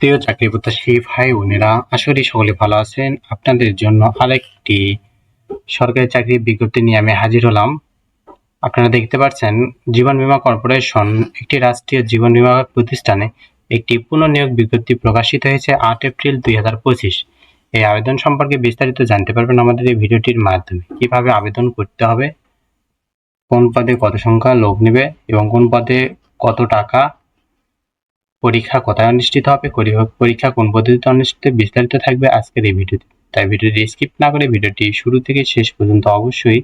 প্রিয় চাকরি প্রত্যাশী ভাই বোনেরা করি সকলে ভালো আছেন। আপনাদের জন্য আরেকটি সরকারি চাকরির বিজ্ঞপ্তি নিয়ে আমি হাজির হলাম। আপনারা দেখতে পাচ্ছেন, জীবন বীমা কর্পোরেশন একটি রাষ্ট্রীয় জীবন বীমা প্রতিষ্ঠানে একটি পুনর্নিয়োগ বিজ্ঞপ্তি প্রকাশিত হয়েছে আট এপ্রিল দুই হাজার পঁচিশ। এই আবেদন সম্পর্কে বিস্তারিত জানতে পারবেন আমাদের এই ভিডিওটির মাধ্যমে। কীভাবে আবেদন করতে হবে? কোন পদে কত সংখ্যা লোক নেবে এবং কোন পদে কত টাকা পরীক্ষা কোথায় অনুষ্ঠিত হবে পরীক্ষা কোন পদ্ধতিতে অনুষ্ঠিত, বিস্তারিত থাকবে আজকের এই ভিডিওতে। তাই ভিডিওটি স্কিপ না করে ভিডিওটি শুরু থেকে শেষ পর্যন্ত অবশ্যই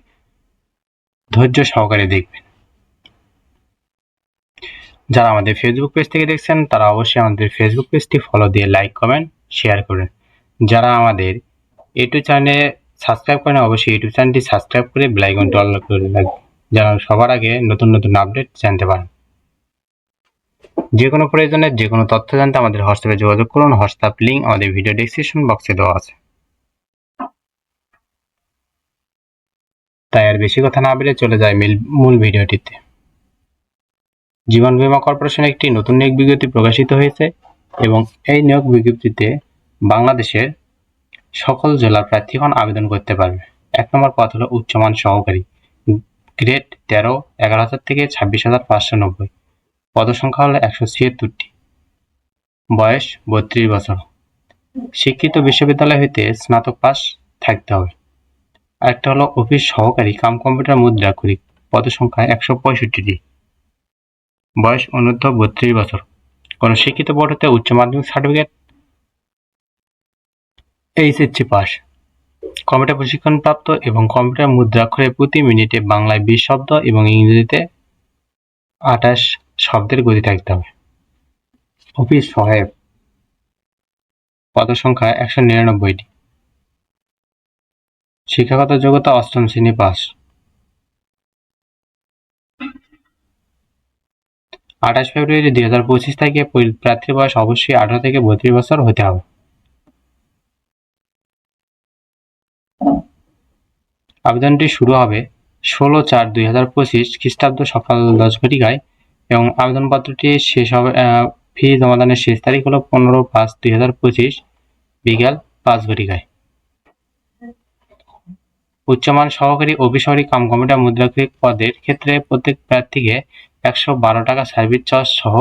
ধৈর্য সহকারে দেখবেন। যারা আমাদের ফেসবুক পেজ থেকে দেখছেন, তারা অবশ্যই আমাদের ফেসবুক পেজটি ফলো দিয়ে লাইক কমেন্ট শেয়ার করেন। যারা আমাদের ইউটিউব চ্যানেলে সাবস্ক্রাইব করেন, অবশ্যই ইউটিউব চ্যানেলটি সাবস্ক্রাইব করে বেলাইকনটি অল করে রাখবেন, যেন সবার আগে নতুন নতুন আপডেট জানতে পারেন। যে কোনো প্রয়োজনে যে কোনো তথ্য জানতে আমাদের হোয়াটসঅ্যাপে যোগাযোগ করুন। হোয়াটসঅ্যাপ লিঙ্ক আমাদের ভিডিও ডেসক্রিপশন বক্সে দেওয়া আছে। তাই আর বেশি কথা না বেড়ে চলে যায় মিল- ভিডিওটিতে। জীবন বীমা কর্পোরেশন একটি নতুন নিয়োগ বিজ্ঞপ্তি প্রকাশিত হয়েছে এবং এই নিয়োগ বিজ্ঞপ্তিতে বাংলাদেশের সকল জেলার প্রার্থীগণ আবেদন করতে পারবে। এক নম্বর পদ হলো উচ্চমান সহকারী। গ্রেড তেরো, এগারো হাজার থেকে ছাব্বিশ হাজার পাঁচশো নব্বই। পদসংখ্যা হলো একশো ছিয়াত্তরটি। বয়স বত্রিশ বছর। শিক্ষিত বিশ্ববিদ্যালয় হইতে স্নাতক পাস থাকতে হবে। আরেকটা হলো অফিস সহকারী কাম কম্পিউটার মুদ্রাক্ষরিক পদসংখ্যা একশো পঁয়ষট্টিটি। বয়স অনূর্ধ্ব বত্রিশ বছর। কোন শিক্ষিত বোর্ড হতে উচ্চ মাধ্যমিক সার্টিফিকেট এইচএসসি পাস কম্পিউটার প্রশিক্ষণপ্রাপ্ত এবং কম্পিউটার মুদ্রাক্ষরে প্রতি মিনিটে বাংলায় বিশ শব্দ এবং ইংরেজিতে আঠাশ শব্দের গতি থাকতে হবে। অফিস সহায়ক পদসংখ্যা একশো নিরানব্বইটি। শিক্ষাগত যোগ্যতা অষ্টম শ্রেণি পাস। আঠাশ ফেব্রুয়ারি দুই হাজার পঁচিশ তারিখে পরি- প্রার্থীর বয়স অবশ্যই আঠারো থেকে বত্রিশ বছর হতে হবে। আবেদনটি শুরু হবে ষোলো চার দুই হাজার পঁচিশ খ্রিস্টাব্দ সকাল দশ ঘটিকায় এবং আবেদনপত্রটি শেষ হবে ফি জমাদানের শেষ তারিখ হলো পনেরো পাঁচ দুই হাজার পঁচিশ, বিকাল পাঁচ ঘটিকায়। উচ্চমান সহকারী অভিসহকারী কাম কম্পিউটার মুদ্রাক্ষরিক পদের ক্ষেত্রে প্রত্যেক প্রার্থীকে একশো বারো টাকা সার্ভিস চার্জ সহ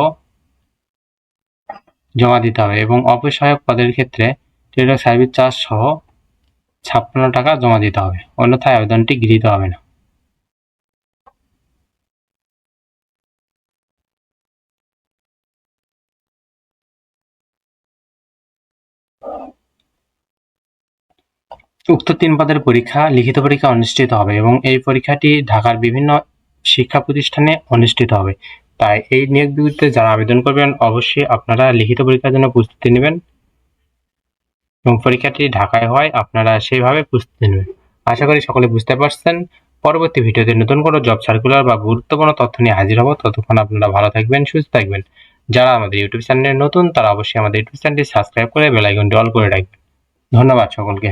জমা দিতে হবে এবং অপসহায়ক পদের ক্ষেত্রে সার্ভিস চার্জ সহ ছাপ্পান্ন টাকা জমা দিতে হবে। অন্যথায় আবেদনটি গৃহীত হবে না। উক্ত তিন পদের পরীক্ষা, লিখিত পরীক্ষা অনুষ্ঠিত হবে এবং এই পরীক্ষাটি ঢাকার বিভিন্ন শিক্ষা প্রতিষ্ঠানে অনুষ্ঠিত হবে। তাই এই নিয়োগ বিজ্ঞপ্তিতে যারা আবেদন করবেন, অবশ্যই আপনারা লিখিত পরীক্ষার জন্য প্রস্তুতি নেবেন এবং পরীক্ষাটি ঢাকায় হয়, আপনারা সেইভাবে প্রস্তুতি নেবেন। আশা করি সকলে বুঝতে পারছেন। পরবর্তী ভিডিওতে নতুন কোনো জব সার্কুলার বা গুরুত্বপূর্ণ তথ্য নিয়ে হাজির হব। ততক্ষণ আপনারা ভালো থাকবেন, সুস্থ থাকবেন। যারা আমাদের ইউটিউব চ্যানেলে নতুন, তারা অবশ্যই আমাদের ইউটিউব চ্যানেলটি সাবস্ক্রাইব করে বেল আইকনটি অল করে রাখবেন। ধন্যবাদ সকলকে।